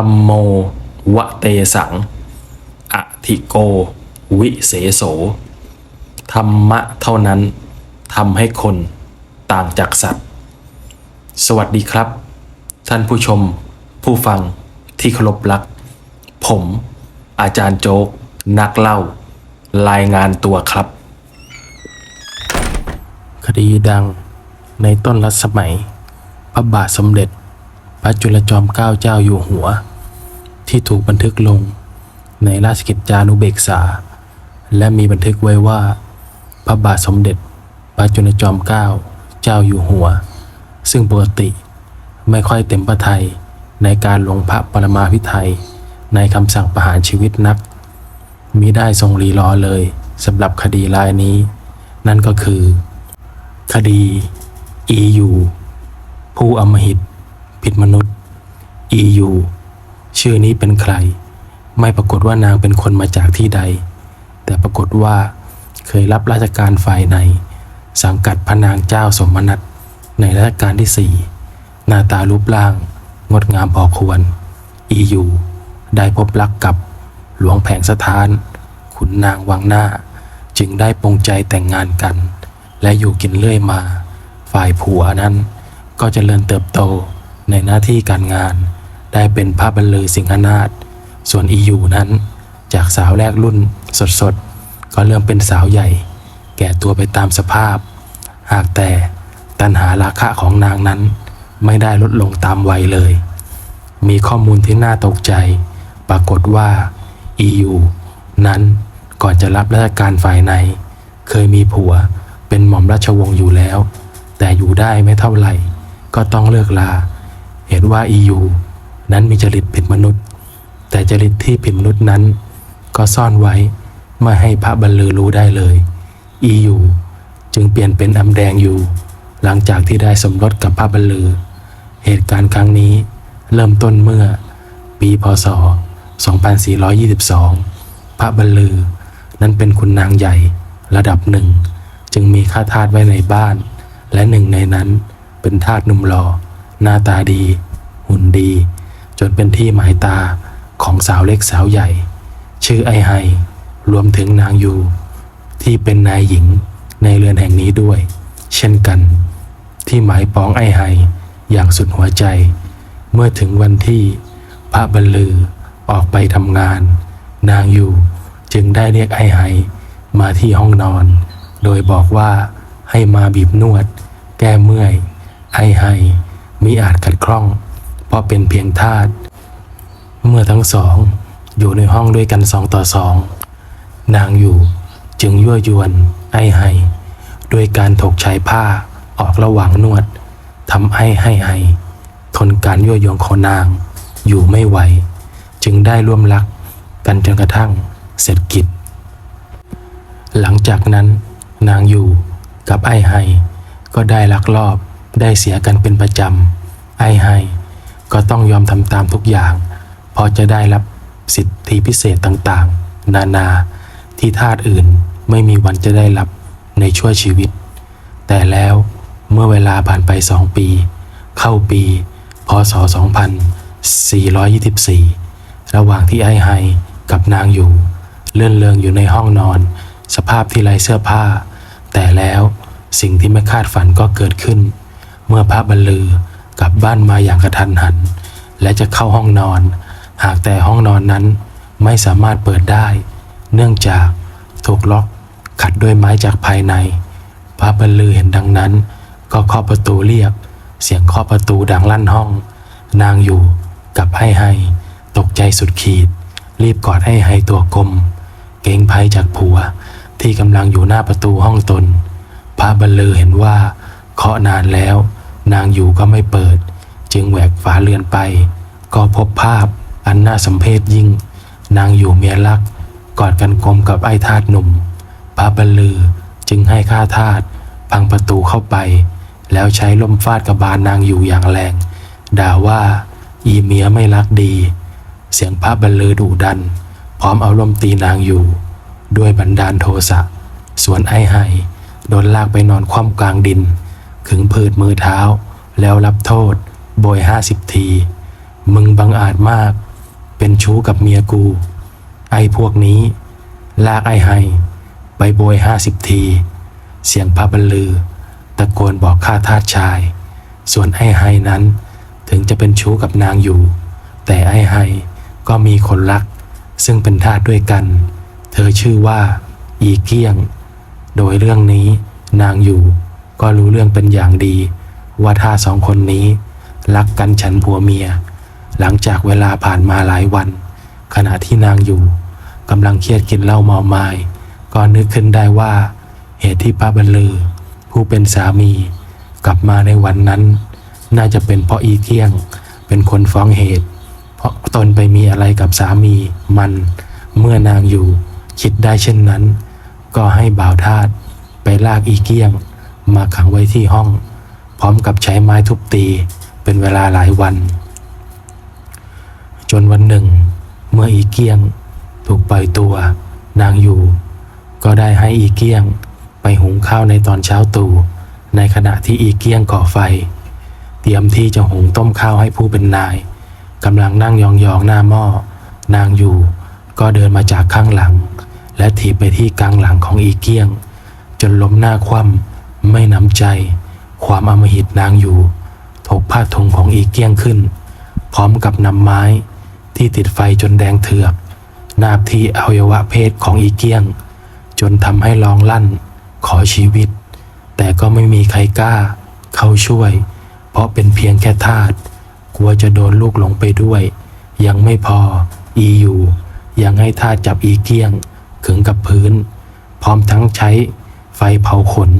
รมโม วะเตสัง อธิโก วิเสโส ธรรมะเท่านั้นทำให้คนต่างจากสัตว์ สวัสดีครับ ท่านผู้ชม ผู้ฟังที่เคารพรัก ผม อาจารย์โจ๊ก นักเล่า รายงานตัวครับ คดีดังในต้นรัชสมัย พระบาทสมเด็จ พระจุลจอมเกล้าเจ้าอยู่หัว ที่ถูกบันทึกลงในราชกิจจานุเบกษา และมีบันทึกไว้ว่า พระบาทสมเด็จพระจุลจอมเกล้าเจ้าอยู่หัว ซึ่งปกติไม่ค่อยเต็มพระทัยในการลงพระปรมาภิไธยในคำสั่งประหารชีวิตนักมิได้ทรงรีรอเลยสำหรับคดีรายนี้ นั่นก็คือ คดี EU ผู้อมหิตผิดมนุษย์ EU ชื่อนี้เป็นใคร ไม่ปรากฏว่านางเป็นคนมาจากที่ใด แต่ปรากฏว่าเคยรับราชการฝ่ายใน สังกัดพระนางเจ้าสมนัตในรัชกาลที่สี่หน้าตารูปร่าง งดงามพอควร EU ได้พบรักกับหลวงแผงสถาน ขุนนางวังหน้า จึงได้ปรงใจแต่งงานกัน และอยู่กินเรื่อยมา ฝ่ายผัวนั้นก็เจริญเติบโตในหน้าที่การงาน ได้เป็นพระบรรลือสิงหนาถส่วนอียูนั้น จากสาวแรกรุ่นสดๆ ก็เริ่มเป็นสาวใหญ่ แก่ตัวไปตามสภาพ หากแต่ตัณหาราคะของนางนั้น ไม่ได้ลดลงตามวัยเลย มีข้อมูลที่น่าตกใจ ปรากฏว่า EU นั้นก่อนจะรับราชการฝ่ายใน เคยมีผัวเป็นหม่อมราชวงศ์อยู่แล้ว แต่อยู่ได้ไม่เท่าไหร่ ก็ต้องเลิกลา เห็นว่า EU นั้นมีจริตผิดมนุษย์ แต่จริตที่ผิดมนุษย์นั้น ก็ซ่อนไว้ไม่ให้พระบรรลือรู้ได้เลย EU จึงเปลี่ยนเป็นอำแดงอยู่ หลังจากที่ได้สมรสกับพระบรรลือ เหตุการณ์ครั้งนี้เริ่มต้นเมื่อ ปีพศ 2422 พระบรรลือนั้นเป็นคุณนางใหญ่ระดับหนึ่ง จึงมีข้าทาสไว้ในบ้าน และหนึ่งในนั้นเป็นทาสหนุ่มหล่อหน้าตาดี หุ่นดี จนเป็นที่หมายตาของสาวเล็กสาวใหญ่ ชื่อไอไฮรวมถึงนางยูที่เป็นนายหญิงในเรือนแห่งนี้ด้วย เช่นกัน ที่หมายปองไอไฮอย่างสุดหัวใจ เมื่อถึงวันที่พระบรรลือออกไปทำงาน นางยูจึงได้เรียกไอไฮมาที่ห้องนอน โดยบอกว่าให้มาบีบนวด แก้เมื่อยไอไฮมิอาจขัดคล่อง เพราะเป็นเพียงทาสเมื่อทั้งสองอยู่ในห้องด้วยกันสองต่อสอง นางอยู่จึงยั่วยวนไอ้ไห้ด้วยการถกชายผ้าออกระหว่างนวดทำให้ให้ไห้ทนการยั่วยวนของนางอยู่ไม่ไหว จึงได้ร่วมรักกันจนกระทั่งเสร็จกิจ หลังจากนั้นนางอยู่กับไอ้ไห้ก็ได้ลักลอบได้เสียกันเป็นประจำ ไอ้ไห้ ก็ต้องยอมทำตามทุกอย่างพอจะได้รับสิทธิพิเศษต่างๆ นานาที่ทาสอื่นไม่มีวันจะได้รับในช่วชีวิต แต่แล้วเมื่อเวลาผ่านไปสองปี เข้าปีพศ 2424 ระหว่างที่ไอ้ไฮกับนางอยู่เลื่อนเลืองอยู่ในห้องนอน สภาพที่ไร้เสื้อผ้า แต่แล้วสิ่งที่ไม่คาดฝันก็เกิดขึ้น เมื่อพระบรรลือ กลับบ้านมาอย่างกระทันหัน และจะเข้าห้องนอน หากแต่ห้องนอนนั้นไม่สามารถเปิดได้ เนื่องจากถูกล็อกขัดด้วยไม้จากภายใน พระบรรลือเห็นดังนั้น ก็เคาะประตูเรียก เสียงเคาะประตูดังลั่นห้อง นางอยู่กับให้ให้ ตกใจสุดขีด รีบกอดให้ให้ตัวกลม เกรงภัยจากผัวที่กำลังอยู่หน้าประตูห้องตน พระบรรลือเห็นว่าเคาะนานแล้ว นางอยู่ก็ไม่เปิด จึงแหวกฝาเรือนไป ก็พบภาพอันน่าสมเพชยิ่ง นางอยู่เมียรัก กอดกันกลมกับไอ้ทาสหนุ่มพระบรรลือจึงให้ข้าทาสพังประตูเข้าไป แล้วใช้ล่มฟาดกระบาลนางอยู่อย่างแรง ด่าว่า อีเมียไม่รักดี เสียงพระบรรลือดุดัน พร้อมเอาล่มตีนางอยู่ ด้วยบันดาลโทสะส่วนไอ้ไห้โดนลากไปนอนคว่ำกลางดิน ขึงผืดมือเท้า แล้วรับโทษ โบยห้าสิบที มึงบังอาจมาก เป็นชู้กับเมียกู ไอ้พวกนี้ ลากไอ้ไฮไปโบยห้าสิบที เสียงพระบรรลือ ตะโกนบอกข้าทาสชาย ส่วนไอ้ไฮนั้นถึงจะเป็นชู้กับนางอยู่ แต่ไอ้ไฮก็มีคนรัก ซึ่งเป็นทาสด้วยกัน เธอชื่อว่า อีเกี้ยง โดยเรื่องนี้นางอยู่ ก็รู้เรื่องเป็นอย่างดี ว่าถ้าสองคนนี้ รักกันฉันผัวเมีย หลังจากเวลาผ่านมาหลายวัน ขณะที่นางอยู่กำลังเครียดกินเหล้าเมาไม้ก็นึกขึ้นได้ว่า เหตุที่พระบรรลือ ผู้เป็นสามีกลับมาในวันนั้น น่าจะเป็นเพราะอีเกี้ยง เป็นคนฟ้องเหตุ เพราะตนไปมีอะไรกับสามีมันเมื่อนางอยู่ คิดได้เช่นนั้น ก็ให้บ่าวทาสไปลากอีเกี้ยง มาขังไว้ที่ห้อง พร้อมกับใช้ไม้ทุบตีเป็นเวลาหลายวัน จนวันหนึ่ง เมื่ออีเกียง ถูกปล่อยตัวนางอยู่ ก็ได้ให้อีเกียงไปหุงข้าวในตอนเช้าตู่ในขณะที่อีเกียงก่อไฟ เตรียมที่จะหุงต้มข้าวให้ผู้เป็นนายกำลังนั่งยองๆหน้าหม้อ นางอยู่ ก็เดินมาจากข้างหลัง และถีบไปที่กลางหลังของอีเกียง จนล้มหน้าคว่ำ ไม่นำใจ ความอำมหิตนางอยู่ ถกผ้าถุงของอีเกี้ยงขึ้น พร้อมกับนำไม้ที่ติดไฟจนแดงเถือก นาบที่อวัยวะเพศของอีเกี้ยง จนทำให้ร้องลั่น ขอชีวิต แต่ก็ไม่มีใครกล้า เข้าช่วย เพราะเป็นเพียงแค่ทาสกลัวจะโดนลูกหลงไปด้วย ยังไม่พอ อีอยู่ยังให้ทาสจับอีเกี้ยงขึงกับพื้น พร้อมทั้งใช้ไฟเผาขน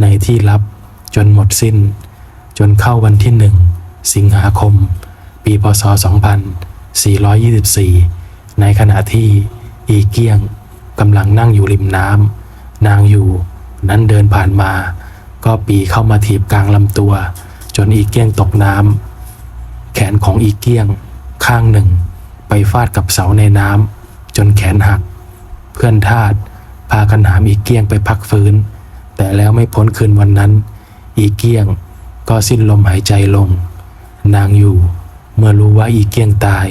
ในที่ลับจนหมดสิ้น จนเข้าวันที่หนึ่งสิงหาคม ปีพศ 2424 ในขณะที่อีเกี้ยงกำลังนั่งอยู่ริมน้ำนางอยู่นั้นเดินผ่านมา ก็ปีเข้ามาถีบกลางลำตัว จนอีเกี้ยงตกน้ำแขนของอีเกี้ยงข้างหนึ่ง ไปฟาดกับเสาในน้ำจนแขนหัก เพื่อนทาสพากันหามอีเกี้ยงไปพักฟื้น แต่แล้วไม่พ้นคืนวันนั้น อีเกี้ยงก็สิ้นลมหายใจลง นางอยู่ เมื่อรู้ว่าอีเกี้ยงตาย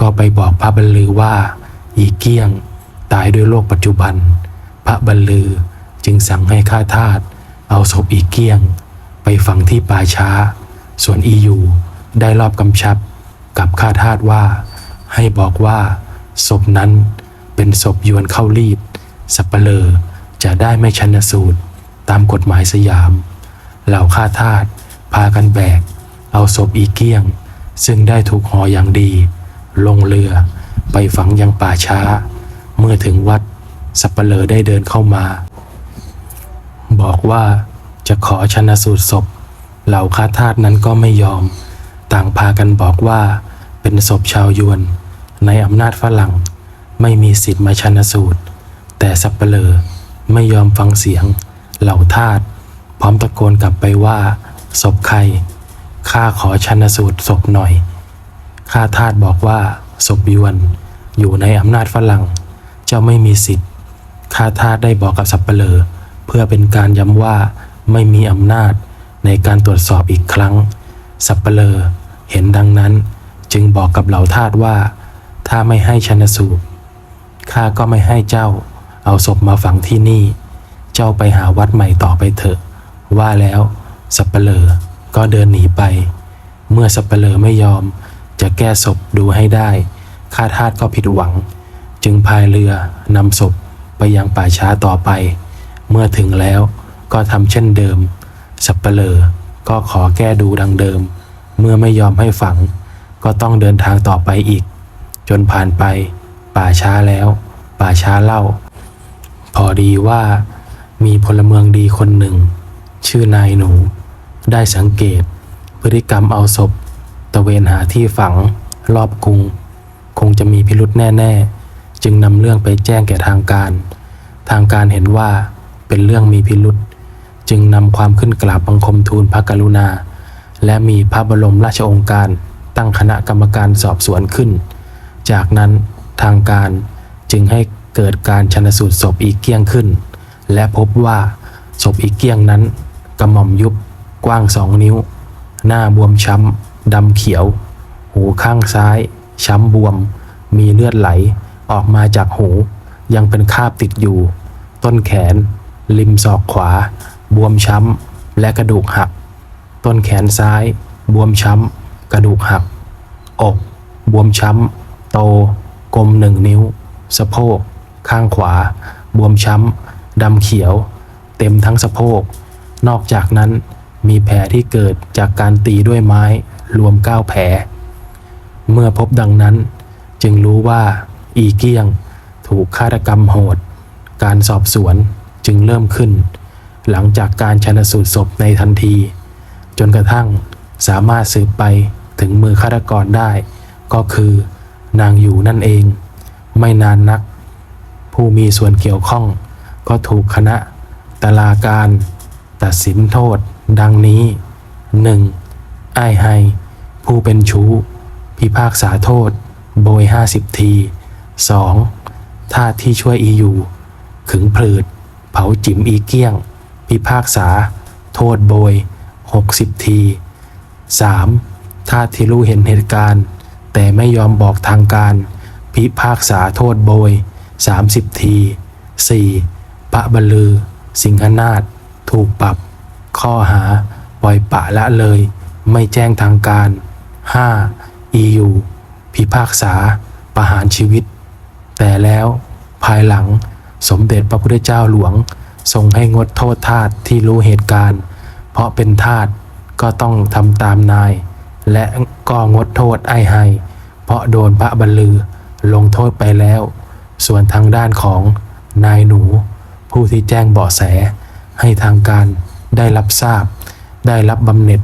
ก็ไปบอกพระบรรลือว่า อีเกี้ยงตายด้วยโรคปัจจุบัน พระบรรลือจึงสั่งให้ข้าทาสเอาศพอีเกี้ยง ไปฝังที่ป่าช้า ส่วนอียูได้รอบกำชับกับข้าทาสว่า ให้บอกว่าศพนั้นเป็นศพยวนเข้ารีดสัปเหร่อจะได้ไม่ชันสูตร ตามกฎหมายสยาม เหล่าข้าทาสพากันแบก เอาศพอีเกี้ยง ซึ่งได้ถูกห่ออย่างดี ลงเรือไปฝังยังป่าช้า เมื่อถึงวัดสัปเหร่อได้เดินเข้ามา บอกว่าจะขอชันสูตรศพ เหล่าข้าทาสนั้นก็ไม่ยอม ต่างพากันบอกว่าเป็นศพชาวยวน ในอำนาจฝรั่ง ไม่มีสิทธิ์มาชันสูตร แต่สัปเหร่อไม่ยอมฟังเสียง เหล่าทาสพร้อมตะโกนกลับไปว่าศพใครข้าขอชันสูตรศพหน่อย ข้าทาสบอกว่าศพยวน อยู่ในอำนาจฝรั่ง เจ้าไม่มีสิทธิ์ ข้าทาสได้บอกกับสัปเหร่อเพื่อเป็นการย้ำว่าไม่มีอำนาจในการตรวจสอบอีกครั้ง สัปเหร่อเห็นดังนั้น จึงบอกกับเหล่าทาสว่า ถ้าไม่ให้ชันสูตรข้าก็ไม่ให้เจ้า เอาศพมาฝังที่นี่ เจ้าไปหาวัดใหม่ต่อไปเถอะ ว่าแล้วสัปเหร่อก็เดินหนีไป เมื่อสัปเหร่อไม่ยอม จะแก้ศพดูให้ได้ ข้าทาสก็ผิดหวัง จึงพายเรือนำศพไปยังป่าช้าต่อไป เมื่อถึงแล้วก็ทำเช่นเดิม สัปเหร่อก็ขอแก้ดูดังเดิม เมื่อไม่ยอมให้ฝัง ก็ต้องเดินทางต่อไปอีก จนผ่านไป ป่าช้าแล้ว ป่าช้าเล่า พอดีว่า มีพลเมืองดีคนหนึ่ง ชื่อนายหนู ได้สังเกต พฤติกรรมเอาศพ ตะเวนหาที่ฝัง รอบกรุง คงจะมีพิรุษแน่ๆ จึงนำเรื่องไปแจ้งแก่ทางการ ทางการเห็นว่าเป็นเรื่องมีพิรุษจึงนำความขึ้นกราบบังคมทูลพระกรุณา และมีพระบรมราชองค์การตั้งคณะกรรมการสอบสวนขึ้น จากนั้นทางการจึงให้เกิดการชนสูตรศพอีกเกี้ยงขึ้น และพบว่าศพอีกเกี้ยงนั้นกระหม่อมยุบกว้างสองนิ้ว หน้าบวมช้ำดำเขียว หูข้างซ้าย ช้ำบวม มีเลือดไหลออกมาจากหู ยังเป็นคราบติดอยู่ ต้นแขน ริมศอกขวา บวมช้ำ และกระดูกหัก ต้นแขนซ้าย บวมช้ำ กระดูกหัก อก บวมช้ำ โต กลมหนึ่งนิ้ว สะโพก ข้างขวา บวมช้ำ ดำเขียว เต็มทั้งสะโพก นอกจากนั้นมีแผลที่เกิดจากการตีด้วยไม้รวม 9 แผล เมื่อพบดังนั้นจึงรู้ว่าอีเกี้ยงถูกฆาตกรรมโหด การสอบสวนจึงเริ่มขึ้น หลังจากการชนสูตรศพในทันที จนกระทั่งสามารถสืบไปถึงมือฆาตกรได้ ก็คือนางอยู่นั่นเอง ไม่นานนัก ผู้มีส่วนเกี่ยวข้อง ก็ถูกคณะตลาการตัดสินโทษ ดังนี้ 1. อ้ายไฮ ผู้เป็นชู้ พิพากษาโทษ โบย 50 ที 2. ท่าที่ช่วยอีอยู่ ขึงผืด เผาจิ๋มอีเกี้ยง พิพากษา โทษโบย 60 ที 3. ท่าที่รู้เห็นเหตุการณ์ แต่ไม่ยอมบอกทางการ พิพากษาโทษโบย 30 ที 4. ปะบลือ สิงหนาฏถูกปรับ ข้อหา ปล่อยปะละเลย ไม่แจ้งทางการ 5. EU พิพากษา ประหารชีวิต แต่แล้วภายหลังสมเด็จพระพุทธเจ้าหลวง ทรงให้งดโทษทาสที่รู้เหตุการณ์ เพราะเป็นทาสก็ต้องทำตามนาย และก็งดโทษไอ้ให้เพราะโดนพระบรรลือลงโทษไปแล้ว ส่วนทางด้านของนายหนู ผู้ที่แจ้งเบาะแส ให้ทางการได้รับทราบ ได้รับบำเหน็จ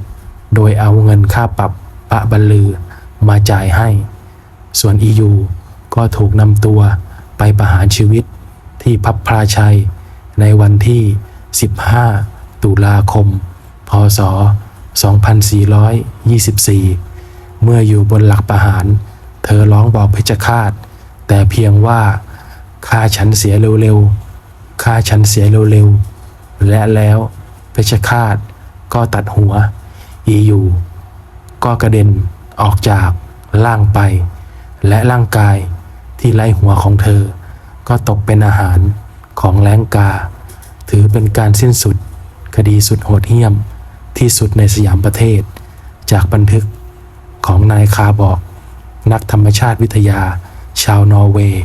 โดยเอาเงินค่าปรับพระบรรลือมาจ่ายให้ ส่วนอียูก็ถูกนำตัวไปประหารชีวิตที่พับพราชัย ในวันที่ 15 ตุลาคม พศ 2424 เมื่ออยู่บนหลักประหาร เธอร้องบอกเพชฌฆาต แต่เพียงว่าฆ่าฉันเสียเร็วๆ ฆ่าฉันเสียเร็วๆ และแล้วเพชฌฆาตก็ตัดหัว อีอยู่ ก็กระเด็นออกจากร่างไป และร่างกายที่ไร้หัวของเธอ ก็ตกเป็นอาหารของแรงกา ถือเป็นการสิ้นสุดคดีสุดโหดเหี้ยมที่สุดในสยามประเทศ จากบันทึกของนายคาบอก นักธรรมชาติวิทยา ชาวนอร์เวย์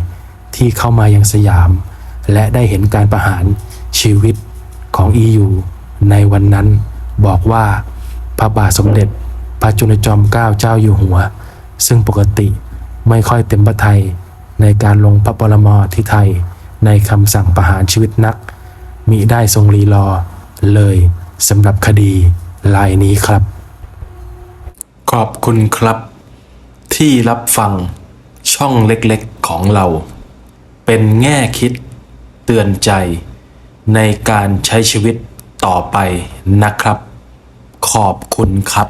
ที่เข้ามายังสยาม และได้เห็นการประหารชีวิตของ EU ในวันนั้นบอกว่าพระบาทสมเด็จพระจุลจอมเกล้าเจ้าอยู่หัว ซึ่งปกติไม่ค่อยเต็มพระทัยในการลงพระปรมาที่ไทยในคำสั่งประหารชีวิตนัก มิได้ทรงรีรอเลยสำหรับคดีลายนี้ครับ ขอบคุณครับ ที่รับฟังช่องเล็กๆของเรา เป็นแง่คิด เตือนใจ ในการใช้ชีวิตต่อไปนะครับ ขอบคุณครับ